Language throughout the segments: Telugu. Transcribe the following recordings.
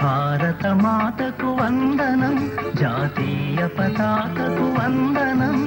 భారత మాతకు వందనం జాతీయ పతాకకు వందనం.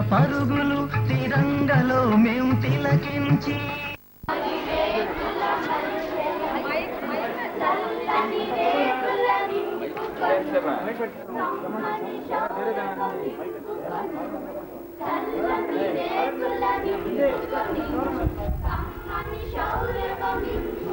పరుగులు తిరంగలో మేం తిలకించి. చిన్నారి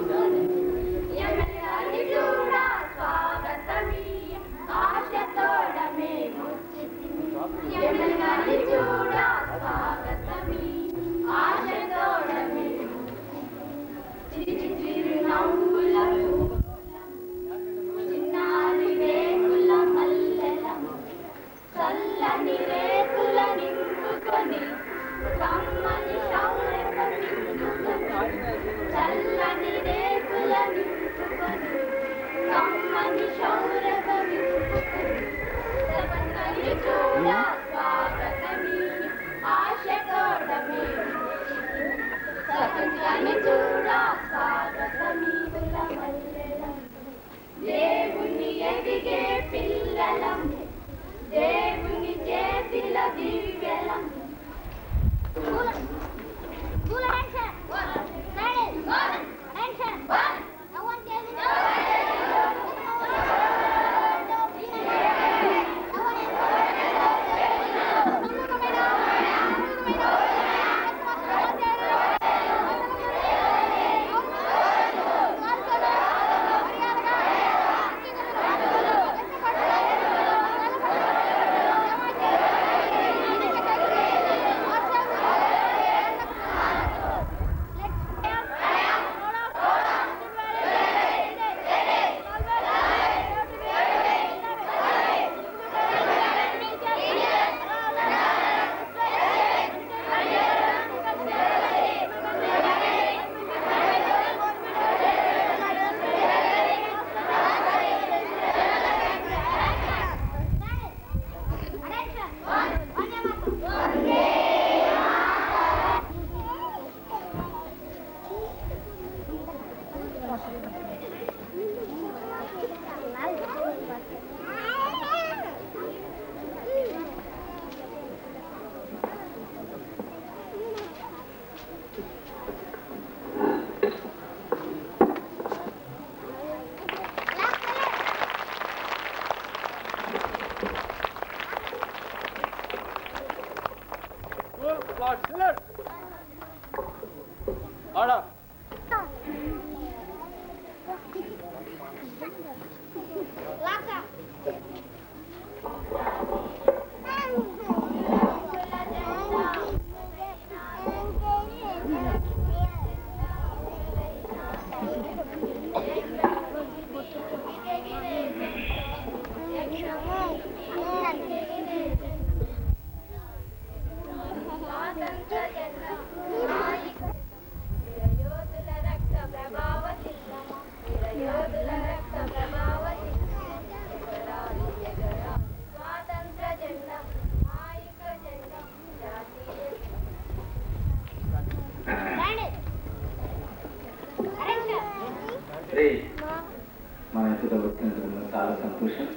మా ఇంటిలో వచ్చినందుకు చాలా సంతోషం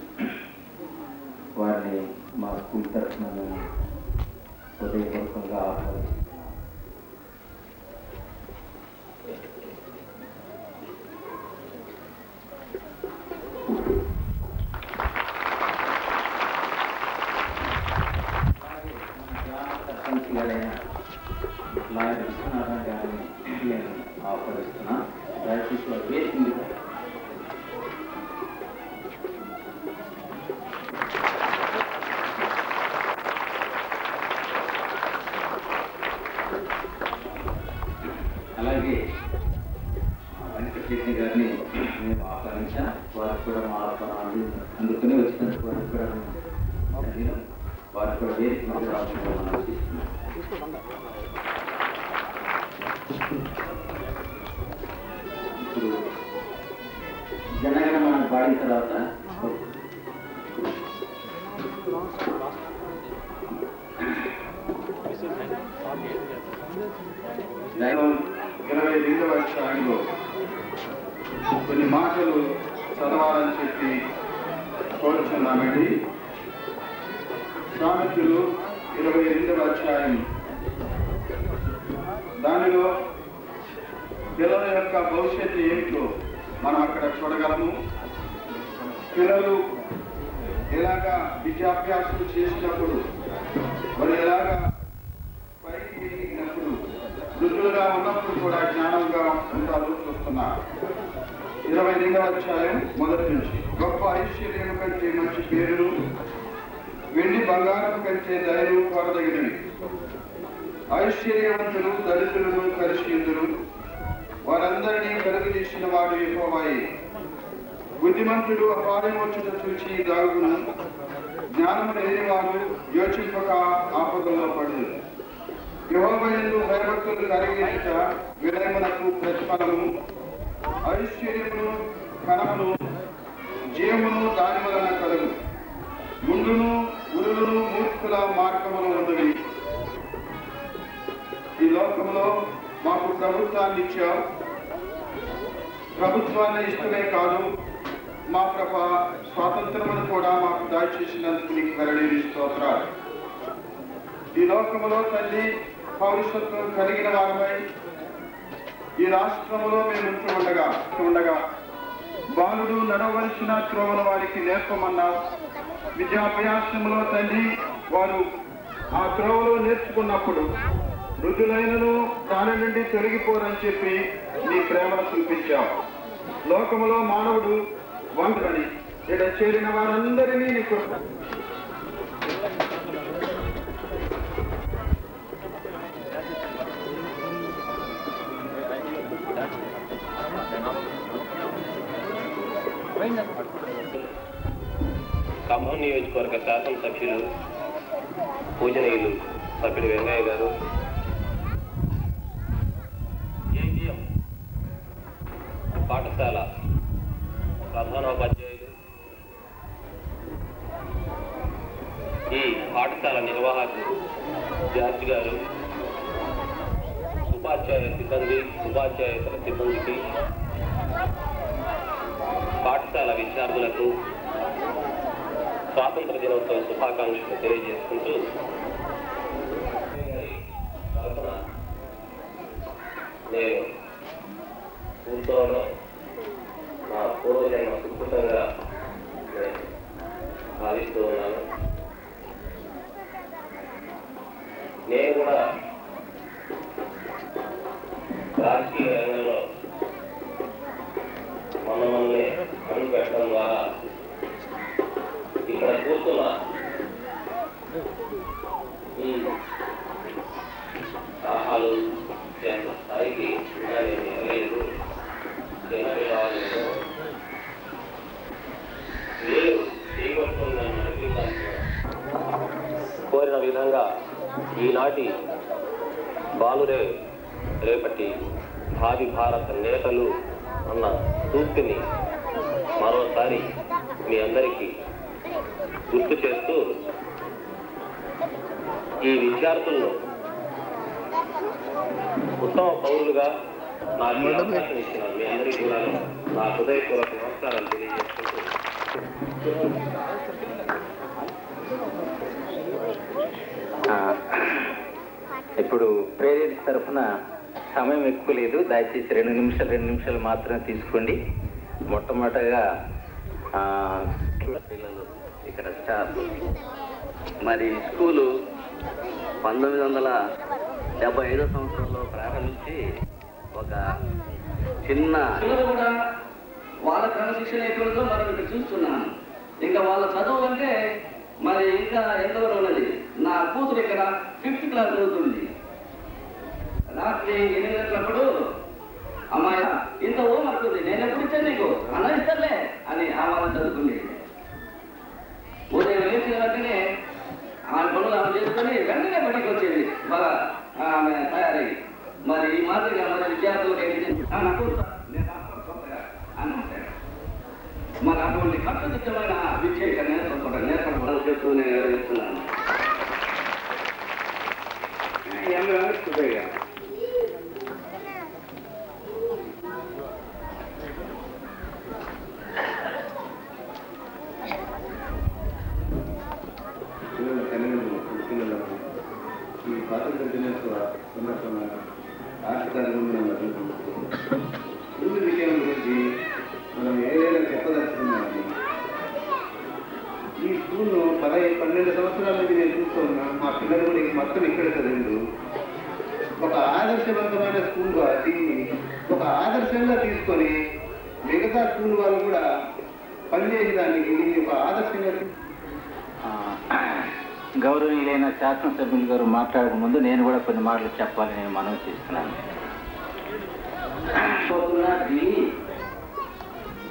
వారిని మా స్కూల్ తరఫున మేము హృదయపూర్వకంగా ఆహ్వానిస్తున్నాం సర్పంచ్ గారైన లాయర్ విశ్వనాథన్ గారిని నేను ఆహ్వానిస్తున్నా దయచేసి వారు వేసింది వారికి కూడా వేదిక మీద ఇప్పుడు జనగణమన పాడిన తర్వాత ఇరవై రెండవ అధ్యాయంలో కొన్ని మాటలు చదవాలని చెప్పి కోరుచున్నామండి. సామెతలు ఇరవై రెండవ అధ్యాయం దానిలో పిల్లల యొక్క భవిష్యత్తు ఏమిటో మనం అక్కడ చూడగలము. పిల్లలు ఎలాగా విద్యాభ్యాసం చేసినప్పుడు మరి ఎలాగా పైకి ఎదిగినప్పుడు వృద్ధులుగా ఉన్నప్పుడు కూడా జ్ఞానంగా ఉంటారు చూస్తున్నారు. ఇరవై రెండవ అధ్యాయం మొదటి నుంచి. గొప్ప ఐశ్వర్యం కంటే మంచి పేరును వెండి బంగారం కంటే దయలు కోరదగినవి. ఐశ్వర్యవంతులు దళితులను కలిసి ఉందురు వారందరినీ కలుగజేసిన వాడు ఎక్కువవాయి బుద్ధిమంతుడు అపాయం చూచి దాగును. జ్ఞానం లేని వారు యోచింపక ఆపదల్లో పడు యహోబయందు భయభక్తులు కలిగించుట వినయమునకు ప్రతిఫలము. ఐశ్వర్యమును కనమును జీవమును దాని వలన కలుగు. ముందును మూర్ఖుల మార్గములు ఉన్నవి. ఈ లోకంలో మాకు ప్రభుత్వాన్ని ఇచ్చావు. ప్రభుత్వాన్ని ఇష్టమే కాదు. మా ప్రభ స్వాతంత్రమును కూడా మాకు దాచేసినందుకు నీకు వెరడేది స్తోత్రాలు. ఈ లోకంలో తల్లి పౌరుషత్వం కలిగిన వారమై ఈ రాష్ట్రంలో మేము ఉంటూ ఉండగా ఉండగా బాలుడు నడవలసిన త్రోవల వారికి నేర్పమన్నావు. విద్యాభ్యాసంలో తల్లి వారు ఆ త్రోవలో నేర్చుకున్నప్పుడు మృదులైనను దాని నుండి తొలగిపోరని చెప్పి నీ ప్రేమను చూపించావు. లోకములో మానవుడు వంటని ఇక్కడ చేరిన వారందరినీ నీకు ఖమ్మం నియోజకవర్గ శాసనసభ్యులు పూజనీయులు సభ్యుడు వెంకయ్య గారు. ఏజిఎం పాఠశాల. ప్రధానోపాధ్యాయులు. ఈ పాఠశాల నిర్వాహకులు జార్జ్ గారు ఉపాధ్యాయ సిబ్బంది ఉపాధ్యాయేతర సిబ్బందికి పాఠశాల విద్యార్థులకు స్వాతంత్ర దినోత్సవ శుభాకాంక్షలు తెలియజేసుకుంటూ నేను కూర్చోవడం నా పూర్వజన్మ సుకృతంగా భావిస్తూ ఉన్నాను. నేను కూడా రాజకీయ రంగంలో కోరిన విధంగా ఈనాటి బాలురే రేపటి భావి భారత నేతలు అన్న సూక్తిని మరోసారి మీ అందరికీ గుర్తు చేస్తూ ఈ విద్యార్థులను ఉత్తమ పౌరులుగా నాకు ఈ అవకాశం ఇచ్చిన మీ అందరికీ కూడా నా హృదయపూర్వక నమస్కారాలు తెలియజేసుకుంటూ ఇప్పుడు ప్రేరేట్ తరఫున సమయం ఎక్కువ లేదు. దయచేసి రెండు నిమిషాలు రెండు నిమిషాలు మాత్రమే తీసుకోండి. మొట్టమొదటగా పిల్లలు ఇక్కడ స్టాఫ్ మరి స్కూలు పంతొమ్మిది వందల డెబ్బై ఐదో సంవత్సరంలో ప్రారంభించి ఒక చిన్న వాళ్ళ క్రమశిక్షణ ఎటువంటిదో మనం ఇక్కడ చూస్తున్నాను ఇంకా వాళ్ళ చదువు అంటే మరి ఇంకా ఎంతవరకు ఉన్నది? నా కూతురు ఇక్కడ ఫిఫ్త్ క్లాస్ చదువుతుంది. రాత్రి ఎనిమిది గంటలప్పుడు అమ్మాయి ఇంత ఓం ఉంది నేను ఎప్పుడు ఇచ్చాను నీకు? అన్న ఇస్తారులే అని ఆమె చదువుకుంది. ఉదయం లేచిన వెంటనే ఆమె పనులు ఆమె చేసుకొని వెంటనే బడికి వచ్చేది బాగా ఆమె తయారై. మరి ఈ మాదిరిగా మరి విద్యార్థులకు ఏం ఆ, నేను అని మరి అటువంటి కట్టుదిట్టమైన విద్య ఇక్కడ నేర్చుకుంటాను నేర్పడం చెప్తూ నేను వివరిస్తున్నాను పిల్లల తల్లిదండ్రులు పిల్లలకు ఈ స్వాతంత్ర దినోత్సవ సందర్భంగా రాష్ట్రాలు ముందు విషయం గురించి మనం ఏదైనా చెప్పదలుచుకున్నాము ఈ స్కూల్ పదహై పన్నెండు సంవత్సరాల నుంచి నేను చూస్తూ ఉన్నా మా పిల్లలు కూడా మొత్తం ఇక్కడ చదివిండు ఒక ఆదర్శవంతమైన స్కూల్గా దీన్ని ఒక ఆదర్శంగా తీసుకొని మిగతా స్కూల్ వాళ్ళు కూడా పనిచేసేదానికి దీన్ని ఒక ఆదర్శంగా గౌరవనీయులైన శాసనసభ్యులు గారు మాట్లాడక ముందు నేను కూడా కొన్ని మాటలు చెప్పాలని నేను మనవి చేస్తున్నాను.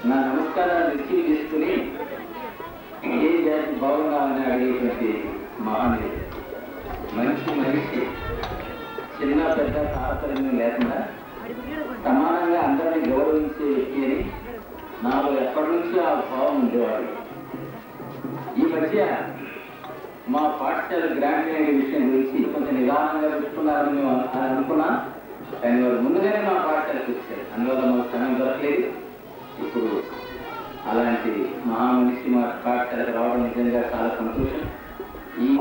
నా నమస్కారాన్ని రిసీవ్ చేసుకుని ఏ జాతి బాగుండాలని అడిగేటువంటి మహానీయుడు. మంచి మనిషి. చిన్న పెద్ద తారతమ్యం లేకుండా సమానంగా అందరినీ గౌరవించే వ్యక్తి అని నాలో ఎప్పటి నుంచో ఆ భావం ఉండేవాడు. ఈ మధ్య మా పాఠశాల గ్రాండ్ విషయం గురించి కొంచెం నిదానంగా పెట్టుకున్నారని మేము అని అనుకున్నా. కానీ వారు ముందుగానే మా పాఠశాలకు వచ్చారు. అందువల్ల మాకు సమయం దొరకలేదు. ఇప్పుడు అలాంటి మహామనిషి మా పాఠశాలకు రావడం నిజంగా చాలా సంతోషం. ఈ